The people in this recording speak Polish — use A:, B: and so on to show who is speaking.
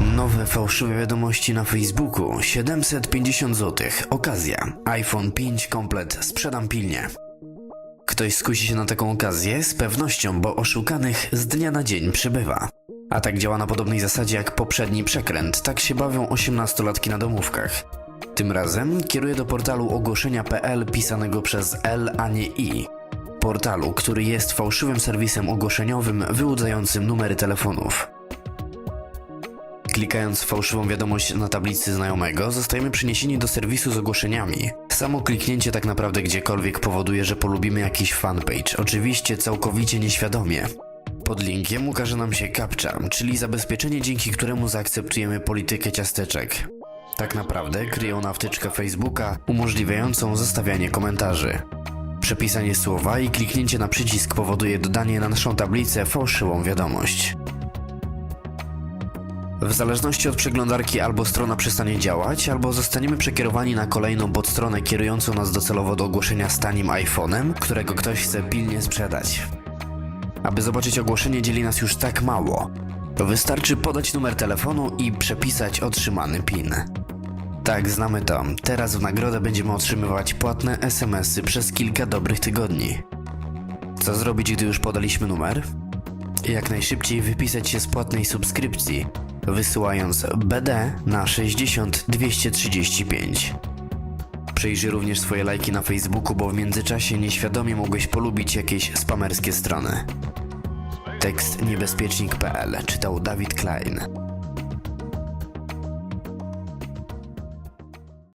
A: Nowe fałszywe wiadomości na Facebooku 750 zł. Okazja. iPhone 5 komplet sprzedam pilnie. Ktoś skusi się na taką okazję z pewnością, bo oszukanych z dnia na dzień przybywa. A tak działa na podobnej zasadzie jak poprzedni przekręt, tak się bawią 18-latki na domówkach. Tym razem kieruję do portalu ogłoszenia.pl pisanego przez L, a nie I. Portalu, który jest fałszywym serwisem ogłoszeniowym wyłudzającym numery telefonów. Klikając fałszywą wiadomość na tablicy znajomego, zostajemy przeniesieni do serwisu z ogłoszeniami. Samo kliknięcie tak naprawdę gdziekolwiek powoduje, że polubimy jakiś fanpage, oczywiście całkowicie nieświadomie. Pod linkiem ukaże nam się captcha, czyli zabezpieczenie, dzięki któremu zaakceptujemy politykę ciasteczek. Tak naprawdę kryje ona wtyczkę Facebooka umożliwiającą zostawianie komentarzy. Przepisanie słowa i kliknięcie na przycisk powoduje dodanie na naszą tablicę fałszywą wiadomość. W zależności od przeglądarki albo strona przestanie działać, albo zostaniemy przekierowani na kolejną podstronę kierującą nas docelowo do ogłoszenia z tanim iPhone'em, którego ktoś chce pilnie sprzedać. Aby zobaczyć ogłoszenie dzieli nas już tak mało. Wystarczy podać numer telefonu i przepisać otrzymany PIN. Tak, znamy to. Teraz w nagrodę będziemy otrzymywać płatne SMS-y przez kilka dobrych tygodni. Co zrobić, gdy już podaliśmy numer? Jak najszybciej wypisać się z płatnej subskrypcji, wysyłając BD na 60235. Przyjrzyj również swoje lajki na Facebooku, bo w międzyczasie nieświadomie mogłeś polubić jakieś spamerskie strony. Tekst niebezpiecznik.pl czytał Dawid Klein.